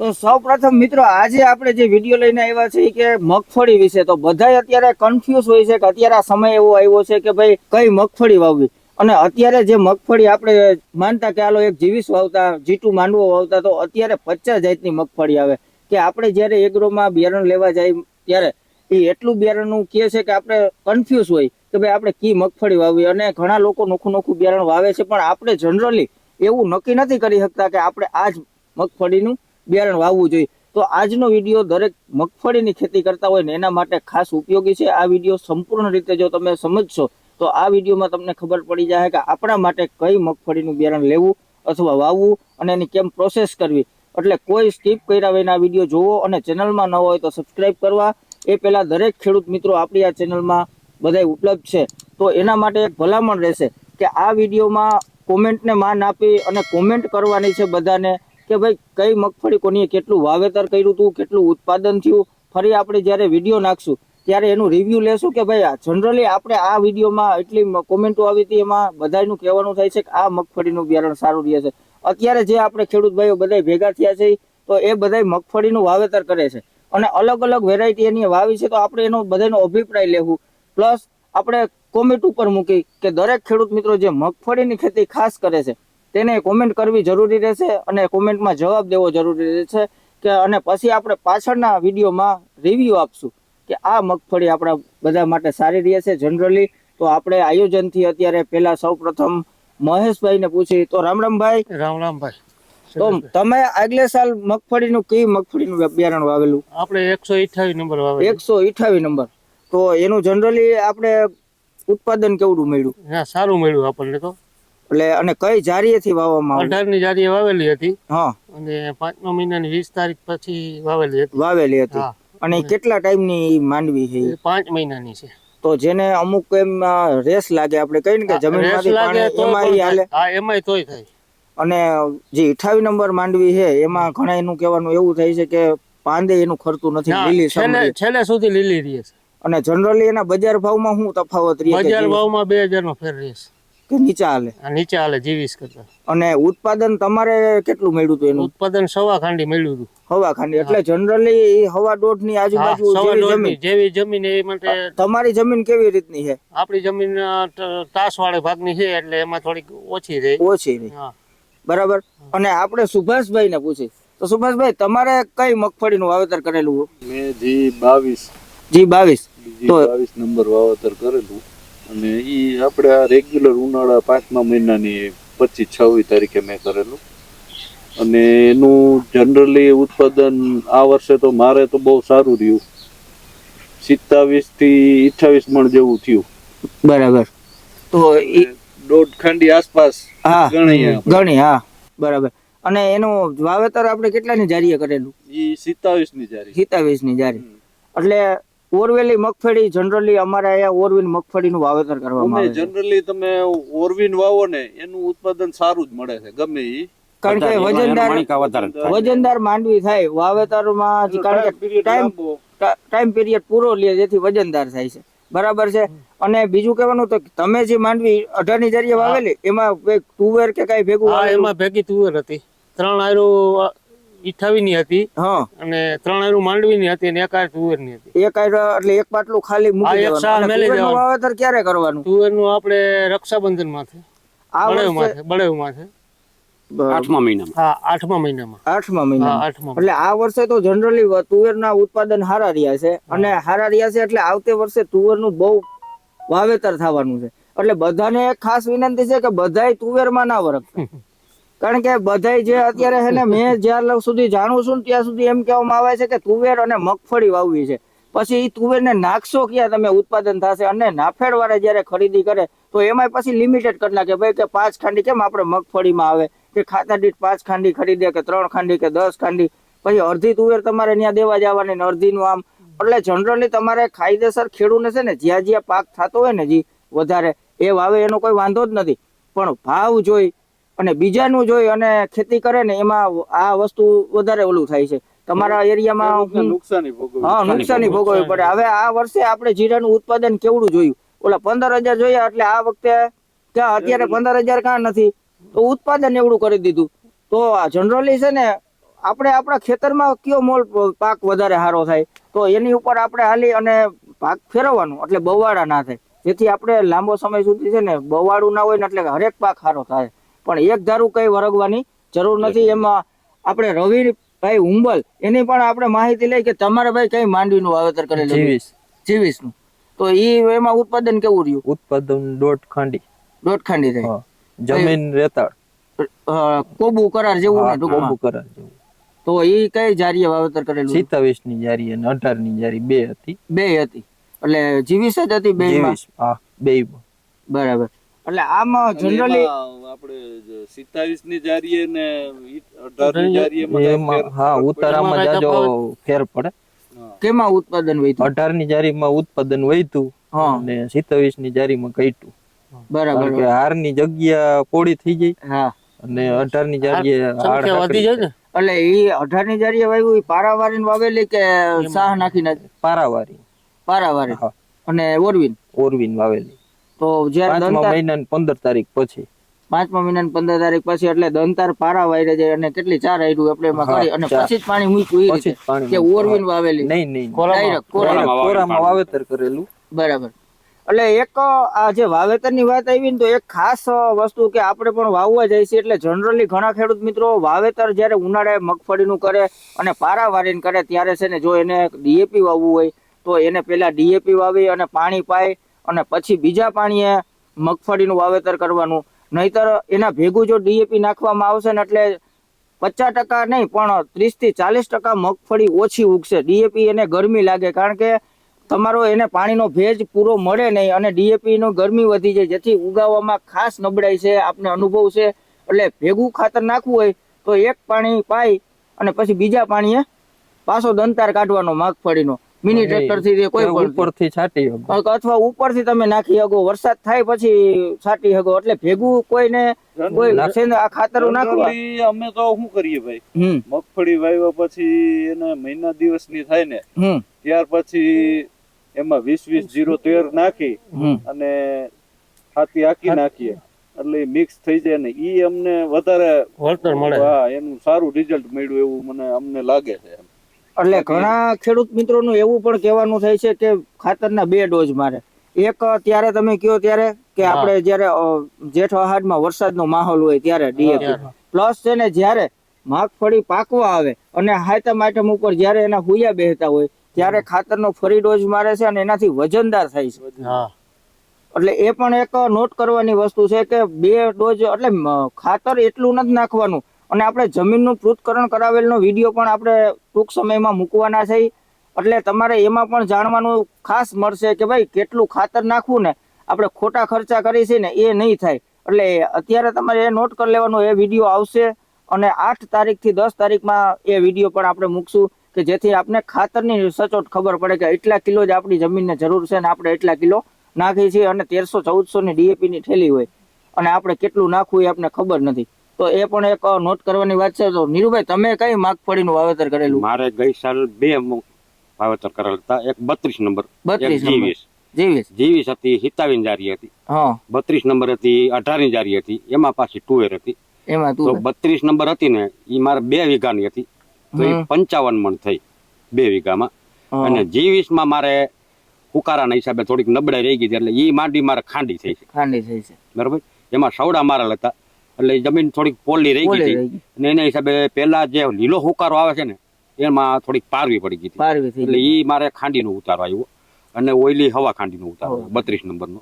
તો સૌ પ્રથમ મિત્રો, આજે આપણે જે વીડિયો લઈને આવ્યા છે કે મગફળી વિશે. તો બધા અત્યારે કન્ફ્યુઝ હોય છે કે અત્યારે આ સમય એવો આવ્યો છે કે ભાઈ કઈ મગફળી વાવવી? અને અત્યારે જે મગફળી આપણે માનતા કે આલો એક જીવીસ વાવતા, જીટુ માંડવો વાવતા, તો અત્યારે પચાસ જાતની મગફળી આવે. કે આપણે જ્યારે એગ્રોમાં બિયારણ લેવા જાય ત્યારે એ એટલું બિયારણનું કહે છે કે આપણે કન્ફ્યુઝ હોય કે ભાઈ આપણે કી મગફળી વાવી અને ઘણા લોકો નોખું નોખું બિયારણ વાવે છે, પણ આપણે જનરલી એવું નક્કી નથી કરી શકતા કે આપણે આ જ મગફળીનું બિયારણ વાવવું જોઈએ. તો આજનો વીડિયો દરેક મગફળીની ખેતી કરતા હોય ને એના માટે ખાસ ઉપયોગી છે. આ વીડિયો સંપૂર્ણ રીતે જો તમે સમજશો, તો આ વિડીયોમાં તમને ખબર પડી જાય કે આપણા માટે કઈ મગફળીનું બિયારણ લેવું અથવા વાવવું અને એની કેમ પ્રોસેસ કરવી. એટલે કોઈ સ્કીપ કર્યા વિના વીડિયો જોવો અને ચેનલમાં ન હોય તો સબસ્ક્રાઇબ કરવા. એ પહેલાં દરેક ખેડૂત મિત્રો આપણી આ ચેનલમાં બધાય ઉપલબ્ધ છે. તો એના માટે એક ભલામણ રહેશે કે આ વિડીયોમાં કોમેન્ટને માન આપી અને કોમેન્ટ કરવાની છે બધાને. કે ભાઈ, કઈ મગફળી કોની કેટલું વાવેતર કર્યું હતું કેટલું ઉત્પાદન થયું? ફરી આપણે જ્યારે વીડિયો નાખશું, ત્યારે એનું રિવ્યુ લેશું કે ભાઈ જનરલી આપણે આ વિડીયોમાં એટલી કોમેન્ટો આવી હતી, એમાં બધાનું કહેવાનું થાય છે કે આ મગફળીનું બિયારણ સારું રહે છે. અત્યારે જે આપણે ખેડૂત ભાઈઓ બધા ભેગા થયા છે, તો એ બધા મગફળીનું વાવેતર કરે છે. અને અલગ અલગ વેરાયટી એની વાવી છે, તો આપણે એનો બધાનો અભિપ્રાય લેવું. પ્લસ આપણે કોમેન્ટ ઉપર મૂકી કે દરેક ખેડૂત મિત્રો જે મગફળીની ખેતી ખાસ કરે છે તેને કોમેન્ટ કરવી જરૂરી રહેશે અને કોમેન્ટમાં જવાબ દેવો જરૂરી રહેશે કે અને પછી આપણે પાછળના વિડીયોમાં રિવ્યુ આપશું કે આ મગફળી આપણા બધા માટે સારી રહે છે જનરલી તો આપણે આયોજનથી અત્યારે પહેલા સૌ પ્રથમ મહેશભાઈને પૂછી. તો રામ રામભાઈ રામ રામભાઈ તો તમે આગલે સાલ મગફળીનું કઈ મગફળીનું બિયારણ વાવેલું? આપણે એકસો અઠાવીસ નંબર એકસો અઠાવીસ નંબર. તો એનું જનરલી આપણે ઉત્પાદન કેવડું મળ્યું? હા સારું મળ્યું આપણને તો. એટલે અને કઈ જારીએથી વાવવામાં અઢારની જારીએ વાવેલી હતી. હા. અને પાંચમા મહિનાની વીસ તારીખ પછી વાવેલી હતી. વાવેલી હતી. અને કેટલા ટાઈમની માંડવી છે? પાંચ મહિનાની છે. તો જેને અમુક એમ રેસ લાગે આપણે કહીએ ને કે જમીનમાંથી પાણી એમાં હાલે. હા એમાંય તોય થાય. અને જે અઠાવી નંબર માંડવી છે એમાં ઘણા એનું કહેવાનું એવું થાય છે કે પાંદે એનું ખરતું નથી લીલી છેલ્લે સમરી. છેલ્લે સુધી લીલી રહે છે. અને જનરલી એના બજાર ભાવમાં શું તફાવત રહે બજાર ભાવમાં બે હજાર નો ફેર રહે છે. કે નીચા હાલે? આ નીચે હાલે જીવીસ કરતા. અને ઉત્પાદન તમારે કેટલું મળ્યું હતું એનું? ઉત્પાદન સવા ખાંડી મળ્યું હતું. હવા ખાંડી એટલે જનરલી હવા દોઢની આજુબાજુ જેવી જમીન. જેવી જમીન એ માટે તમારી જમીન કેવી રીતની છે? આપણી જમીન તાસ વાળે ભાગની છે એટલે એમાં થોડીક ઓછી રહી. ઓછી રહી. બરાબર? અને આપણે સુભાષભાઈ ને પૂછી તો સુભાષભાઈ તમારે કઈ મગફળી નું વાવેતર કરેલું મેં જી બાવીસ. જી બાવીસ. જી તો- બાવીસ નંબર વાવેતર કરેલું. અને ઈ આપણે આ રેગ્યુલર ઉનાળા પાંચમા મહિનાની પચીસ છવ્વીસ તારીખે મેં કરેલું. અને એનું જનરલી ઉત્પાદન આ વર્ષે તો મારે તો બહુ સારું રહ્યું. સિત્તાવીસથી અઠાવીસ મણ જેવું થયું. બરાબર. તો દોઢ ખાંડી આસપાસ હા ગણીએ ગણી હા બરાબર. અને એનું વાવેતર આપણે કેટલાની જારીએ કરેલું? એ સિત્તાવીસની જારી. સિત્તાવીસની જારી એટલે ઓરવેલી મગફળી જનરલી અમારે અહીંયા ઓરવીન મગફળીનું વાવેતર કરવામાં આવે છે. જનરલી તમે ઓરવીન વાવો ને એનું ઉત્પાદન સારું જ મળે છે ગમે ઈ. કારણ કે વજનદાર વજનદાર માંડવી થાય. વાવેતરમાં જ કારણ કે ટાઈમ ટાઈમ પીરિયડ પૂરો લે જેથી વજનદાર થાય છે. બરાબર છે? અને બીજું કહેવાનું તો કે તમે જે માંડવી અઢારની જરીએ વાવેલી એમાં તુવેર કે કઈ ભેગું હા એમાં ભેગી તુવેર હતી. ત્રણ આયરો ઈઠાવી ની હતી હા. અને ત્રણ આયરો માંડવી ની હતી અને એક આયર તુવેરની હતી. એક આયરો એટલે એક પાટલું ખાલી મૂકી દેવાનું. મેલી દેવાનું. વાવેતર ક્યારે કરવાનું? તુવેરનું આપણે રક્ષાબંધન માથે આ બળેવ વર્ષે છે બળેવ માથે આઠમા મહિનામાં. હા આઠમા મહિનામાં. આઠમા મહિનામાં. આઠમા એટલે આ વર્ષે તો જનરલી તુવેરના ઉત્પાદન હારા રહ્યા છે. અને હારા રહ્યા છે એટલે આવતે વર્ષે તુવેરનું બહુ વાવેતર થવાનું છે. એટલે બધાને એક ખાસ વિનંતી છે કે બધાય તુવેરમાં ના વરખતા. કારણ કે બધાય જે અત્યારે છે ને મેં જ્યાં સુધી જાણું છું ત્યાં સુધી એમ કહેવામાં આવે છે કે તુવેર અને મગફળી વાવવી છે. પછી એ તુવેરને નાખશો ક્યાં તમે? ઉત્પાદન થશે અને નાફેડ વાળા જયારે ખરીદી કરે તો એમાં પછી લિમિટેડ કરી નાખે. ભાઈ કે પાંચ ખાંડી કેમ આપણે મગફળીમાં આવે? કે ખાતા દીઠ પાંચ ખાંડી ખરીદે કે ત્રણ ખાંડી કે દસ ખાંડી? પછી અડધી તુવેર તમારે ત્યાં દેવા જવાની ને અડધીનું આમ. એટલે જનરલી તમારે કાયદેસર ખેડૂને છે ને જ્યાં જ્યાં પાક થતો હોય ને જી વધારે, એ વાવે એનો કોઈ વાંધો જ નથી. પણ ભાવ જોઈ અને બીજાનું જોઈ અને ખેતી કરે ને એમાં આ વસ્તુ વધારે ઓલું થાય છે. તમારા એરિયામાં નુકસાની ભોગવવી હા નુકસાની ભોગવવી પડે. હવે આ વર્ષે આપણે જીરાનું ઉત્પાદન કેવડું જોયું? ઓલા પંદર હજાર જોયા એટલે આ વખતે ક્યાં અત્યારે પંદર હજાર કાં નથી. તો ઉત્પાદન એવડું કરી દીધું. તો જનરલી છે ને આપણે આપણા ખેતરમાં કયો મોલ પાક વધારે સારો થાય? તો એની ઉપર આપણે હાલી અને પાક ફેરવવાનું એટલે બવાડા ના થાય. જેથી આપણે લાંબો સમય સુધી છે ને બવાડું ના હોય ને એટલે હરેક પાક સારો થાય. પણ એક ધારું કઈ વરગવાની જરૂર નથી. એમાં આપણે રવિભાઈ હુંબલ એની પણ આપણે માહિતી લઈ કે તમારે ભાઈ કઈ માંડવીનું વાવેતર કરેલું જીવીસ. જીવીસનું. તો ઈ એમાં ઉત્પાદન કેવું રહ્યું? ઉત્પાદન દોઢ ખાંડી. દોઢ ખાંડી થઈ. જમીન રેતાળ. કોબુ કરાર જેવું ને કોબુ કરાર જેવું. તો ઈ કઈ જારીએ વાવેતર કરેલું સિત્તાવીસની જારી અને અઢારની જારી બે હતી. બે હતી. એટલે જીવીસ જ હતી બે જીવીસ હા બે બરાબર. એટલે આમ જનરલી આપણે સિત્તાવીસની જારીએ ને અઢારની જારીએ હા ઉતારામાં જાજો ફેર પડે. કેમાં ઉત્પાદન વધ્યું? અઢારની જારીમાં ઉત્પાદન વધ્યું અને સિત્તાવીસની જારીમાં ઘટ્યું. બરાબર. કે હારની જગ્યા પોળી થઈ ગઈ હા. અને અઢારની જારીએ હાર વધી જાય ને? એટલે ઈ અઢારની જારીએ વાવ્યું ઈ પારાવારી વાવેલી કે સાહ નાખીને? પારાવારી. પારાવારી. હા. અને ઓરવીન? ઓરવીન વાવેલી. તો જ્યારે પાંચમા દંતાર મહિના પંદર તારીખ પછી. પાંચમા મહિના પંદર તારીખ પછી એટલે દંતાર પારા વાયરે જાય અને કેટલી ચાર આયડું આપણે એમાં કરી અને પછી જ પાણી મૂક્યું એ રીતે. કે ઓરવીન વાવેલી. નહીં નહીં કોરામાં. વાવેતર કરેલું. બરાબર. એટલે એક આ જે વાવેતરની વાત આવી ને તો એક ખાસ વસ્તુ કે આપણે પણ વાવવા જાય છે એટલે જનરલી ઘણા ખેડૂત મિત્રો વાવેતર જ્યારે ઉનાળે મગફળીનું કરે અને પારા વારીને કરે ત્યારે છે ને જો એને ડીએપી વાવવું હોય તો એને પહેલા ડીએપી વાવી અને પાણી પાય અને પછી બીજા પાણીએ મગફળીનું વાવેતર કરવાનું. નહીતર એના ભેગું જો ડીએપી નાખવામાં આવશે ને એટલે પચાસ ટકા નહીં, પણ ત્રીસથી ચાલીસ ટકા મગફળી ઓછી ઉગશે. ડીએપી એને ગરમી લાગે, કારણ કે તમારો એને પાણીનો ભેજ પૂરો મળે નહીં અને ડીએપીનો ગરમી વધી જાય, જેથી ઉગાવવામાં ખાસ નબળાઈ છે, આપને અનુભવ છે. એટલે ભેગું ખાતર નાખવું હોય તો એક પાણી પાઈ અને પછી બીજા પાણીએ પાછો દંતાર કાઢવાનો મગફળીનો. મિની ટ્રેક્ટરથી કોઈ પણ ઉપરથી છાટી. અથવા ઉપરથી તમે નાખી શકો વરસાદ થાય પછી છાટી શકો એટલે ભેગું કોઈને કોઈ આ ખાતર નાખવા. અમે તો શું કરીએ ભાઈ? મગફળી વાવ્યા પછી એને મહિના દિવસની થાય ને ત્યાર પછી એમાં વીસ વીસ જીરો તેર નાખી અને ખાતી આખી નાખીએ. એટલે મિક્સ થઈ જાય ને ઈ અમને વધારે વળતર મળે. હા એનું સારું રિઝલ્ટ મળ્યું એવું મને અમને લાગે છે. એટલે ઘણા ખેડૂત મિત્રોનું એવું પણ કહેવાનું થાય છે કે ખાતરના બે ડોઝ મારે. એક ત્યારે તમે કયો ત્યારે કે. આપણે જ્યારે જેઠ અહાડમાં વરસાદનો માહોલ હોય ત્યારે ડીએપી. પ્લસ છે ને જ્યારે મગફળી પાકવા આવે અને હાયતમ આઈટમ ઉપર જ્યારે એના હુયા બેહતા હોય ત્યારે ખાતરનો ફરી ડોઝ મારે છે અને એનાથી વજનદાર થાય છે. એટલે એ પણ એક નોટ કરવાની વસ્તુ છે કે બે ડોઝ એટલે ખાતર એટલું નથી નાખવાનું. અને આપણે જમીનનું પૃથ્થકરણ કરાવેલનો વીડિયો પણ આપણે ટૂંક સમયમાં મૂકવાના છે. એટલે તમારે એમાં પણ જાણવાનું ખાસ મળશે કે ભાઈ કેટલું ખાતર નાખવું ને આપણે ખોટા ખર્ચા કરી છે ને એ નહીં થાય. એટલે અત્યારે તમારે એ નોટ કરી લેવાનો, એ વીડિયો આવશે અને આઠ તારીખથી દસ તારીખમાં એ વીડિયો પણ આપણે મૂકશું કે જેથી આપણે ખાતરની સચોટ ખબર પડે કે એટલા કિલો જ આપણી જમીનને જરૂર છે ને આપણે એટલા કિલો નાખી છીએ અને તેરસો, ચૌદસો ની ડીએપી ની થેલી હોય. અને આપણે કેટલું નાખવું એ આપણે ખબર નથી. તો એ પણ એક નોટ કરવાની વાત છે. તો નીરુભાઈ તમે કઈ મગફળીનું વાવેતર કરેલું? મારે ગઈ સાલ બે વાવેતર કરેલ હતા. એક બત્રીસ નંબર. એક 32 નંબર. જીવીસ. જીવીસ? જીવીસ હતી હિતાવીન જારી હતી. બત્રીસ નંબર હતી અઢારની જારી હતી. એમાં પાછી ટુવેર હતી. એમાં તો બત્રીસ નંબર હતી ને એ મારે બે વીઘાની હતી. તો એ પંચાવન મણ થઈ બે વીઘામાં. અને અને જીવીસમાં મારે હુકારાના હિસાબે થોડીક નબળાઈ રહી ગઈ એટલે એ માંડી મારે ખાંડી થઈ છે. ખાંડી થઈ છે. બરાબર? એમાં સવડા મારેલ હતા. એટલે જમીન થોડીક પોલી રહી ગઈ હતી. અને એના હિસાબે પેલા જે લીલો હુકારો આવે છે ને એમાં થોડીક પારવી પડી ગઈ હતી. એટલે એ મારે ખાંડીનો ઉતારો આવ્યો. અને ઓઈલી હવા ખાંડીનો ઉતારો બત્રીસ બત્રીસ નંબરનો.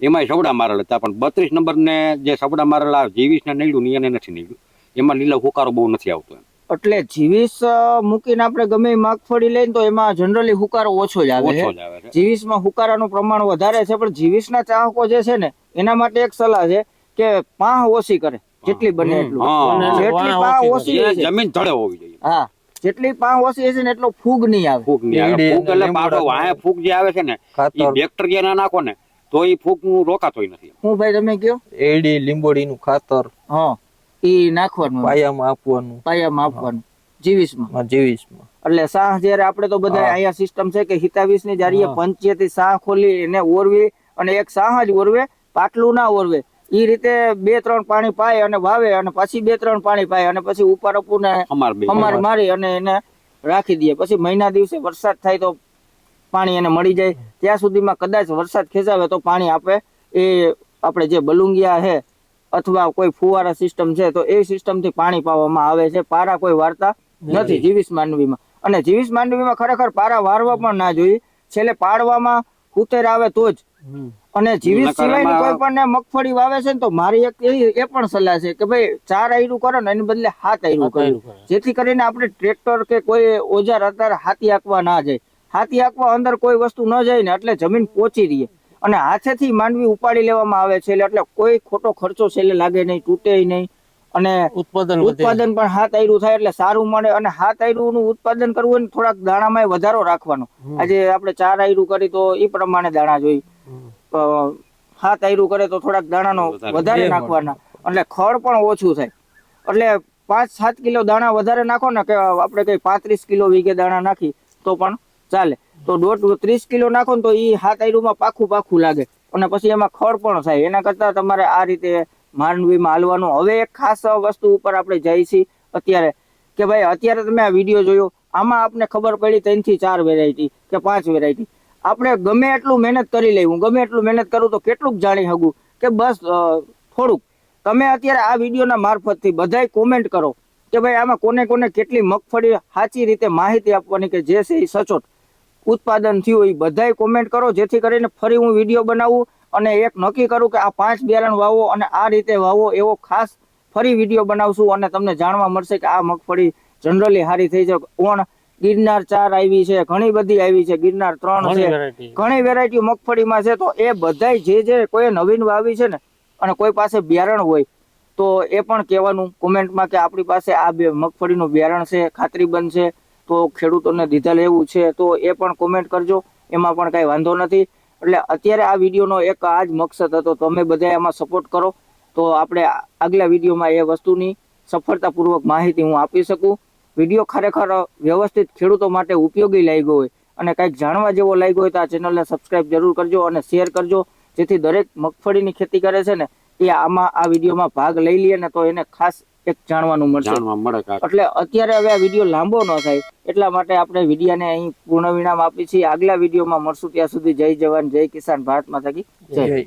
એમાં સવડા મારેલ હતા પણ બત્રીસ નંબર ને જે સવડા મારેલા જીવીસ ને નીડ્યું ને એને નથી નીડ્યું. એમાં લીલો હુકારો બહુ નથી આવતો એમ. એટલે જીવીસ મૂકીને આપણે ગમે મગફળી લઈને તો એમાં જનરલી હુકારો ઓછો જ આવે ઓછો જ આવે છે. જીવીસમાં હુકારાનું પ્રમાણ વધારે છે પણ જીવીસના ચાહકો જે છે ને એના માટે એક સલાહ છે કે પાહ ઓછી કરે. જેટલી બને એટલું. જેટલી પા પાહ ઓછી જમીન તળે હોવી જોઈએ. હા. જેટલી પાહ ઓછી હશે ને એટલો ફૂગ નહીં આવે. ફૂગ નહીં આવે. ફૂગ એટલે પાછો વાહે ફૂગ જે આવે છે ને એ બેક્ટેરિયા ના નાખો ને તો એ ફૂગનું રોકાતોય નથી. હું ભાઈ તમે કયો? એડી લીંબોડીનું ખાતર. હા. એ નાખવાનું. પાયામાં આપવાનું. પાયામાં આપવાનું. જીવીસમાં. જીવીસમાં. એટલે સાહ જયારે આપણે તો બધા અહીંયા સિસ્ટમ છે કે હિતાવીસની જારીએ હા. સાહ ખોલી એને ઓરવી અને એક સાહ જ ઓરવે પાટલું ના ઓરવે. એ રીતે બે ત્રણ પાણી પાય અને વાવે અને પછી બે ત્રણ પાણી પાય અને પછી ઉપર અપુને અમાર મારી અને એને રાખી દઈએ. પછી મહિના દિવસે વરસાદ થાય તો પાણી એને મળી જાય. ત્યાં સુધીમાં કદાચ વરસાદ ખેંચાવે તો પાણી આપે. એ આપણે જે બલુંગિયા છે અથવા કોઈ ફુવારા સિસ્ટમ છે તો એ સિસ્ટમથી પાણી પાવામાં આવે છે. પારા કોઈ વાર્તા નથી. જીવીસ માંડવીમાં. અને જીવીસ માંડવીમાં ખરેખર પારા વારવા પણ ના જોઈએ. છેલ્લે પાડવામાં કુતેર આવે તો જ. અને જીવિત સિવાય સિવાયની કોઈ પણ મગફળી વાવે છે ને તો મારી એક એ પણ સલાહ છે કે ભાઈ ચાર આયરું કરો ને એની બદલે હાથ આયરું કરો. જેથી કરીને આપણે ટ્રેક્ટર કે કોઈ ઓજાર અત્યારે હાથી આંકવા ના જાય. હાથી આંકવા અંદર કોઈ વસ્તુ ન જાય ને એટલે જમીન પોચી રહીએ. અને હાથેથી માંડવી ઉપાડી લેવામાં આવે છે એટલે એટલે કોઈ ખોટો ખર્ચો છેલ્લે લાગે નહીં તૂટે નહીં. અને ઉત્પાદન ઉત્પાદન પણ હાથ આયરું થાય એટલે સારું મળે અને હાથ આયરું નું ઉત્પાદન કરવું હોય ને થોડાક દાણામાં વધારો રાખવાનો. આજે આપણે ચાર આયરું કરી તો એ પ્રમાણે દાણા જોઈ. હમ. અ, કરે તો થોડાક દાણાનો વધારે. નાખવાના. એટલે ખડ પણ ઓછું થાય. એટલે પાંચ સાત કિલો દાણા વધારે નાખો ને કે આપણે કઈ પાંત્રીસ કિલો વીઘે દાણા નાખી તો પણ ચાલે. તો દોઢ ત્રીસ કિલો નાખો ને તો એ હાથ આયરુમાં પાખું પાખું લાગે. અને પછી એમાં ખડ પણ થાય. એના કરતા તમારે આ રીતે માંડવીમાં હાલવાનું હવે એક ખાસ વસ્તુ ઉપર આપણે જઈએ છીએ અત્યારે. કે ભાઈ અત્યારે તમે આ વીડિયો જોયો. આમાં આપને ખબર પડી ત્રણથી ચાર વેરાયટી કે પાંચ વેરાયટી આપણે ગમે એટલું મહેનત કરી લેવું ગમે એટલું મહેનત કરું તો કેટલુંક જાણી શકું કે બસ થોડુંક. તમે અત્યારે આ વિડીયોના મારફતથી બધાય કોમેન્ટ કરો કે ભાઈ આમાં કોને કોને કેટલી મગફળી સાચી રીતે માહિતી આપવાની કે જે છે એ સચોટ. ઉત્પાદન થયું એ બધાય કોમેન્ટ કરો, જેથી કરીને ફરી હું વીડિયો બનાવું અને એક નક્કી કરું કે આ પાંચ બિયારણ વાવો અને આ રીતે વાવો એવો ખાસ ફરી વીડિયો બનાવશું અને તમને જાણવા મળશે કે આ મગફળી જનરલી સારી થઈ છે. ઓણ ગિરનાર ચાર આવી છે ઘણી બધી આવી છે ગિરનાર ત્રણ છે. ઘણી વેરાયટી મગફળીમાં છે તો એ બધાય જે જે કોઈ નવીન વાવી છે ને અને કોઈ પાસે બિયારણ હોય તો એ પણ કહેવાનું કોમેન્ટમાં કે આપણી પાસે આ બે મગફળીનું બિયારણ છે ખાતરી બનશે તો ખેડૂતોને દીધેલ એવું છે તો એ પણ કોમેન્ટ કરજો એમાં પણ કાંઈ વાંધો નથી. એટલે અત્યારે આ વિડીયોનો એક આ જ મકસદ હતો તમે બધા એમાં સપોર્ટ કરો. તો આપણે આગલા વિડીયોમાં એ વસ્તુની સફળતાપૂર્વક માહિતી હું આપી શકું. વીડિયો ખરેખર વ્યવસ્થિત ખેડૂતો માટે ઉપયોગી લાગ્યો હોય અને કંઈક જાણવા જેવો લાગ્યો હોય તો આ ચેનલને સબસ્ક્રાઇબ જરૂર કરજો અને શેર કરજો જેથી દરેક મગફળીની ખેતી કરે છે ને એ આમાં આ વિડીયોમાં ભાગ લઈ લે ને તો એને ખાસ એક જાણવાનું મળશે. એટલે અત્યારે હવે આ વીડિયો લાંબો ન થાય એટલા માટે આપણે વિડીયાને અહીં પૂર્ણ વિરામ આપી છીએ. આગલા વિડીયોમાં મળશું ત્યાં સુધી જય જવાન જય કિસાન ભારત થકી જય.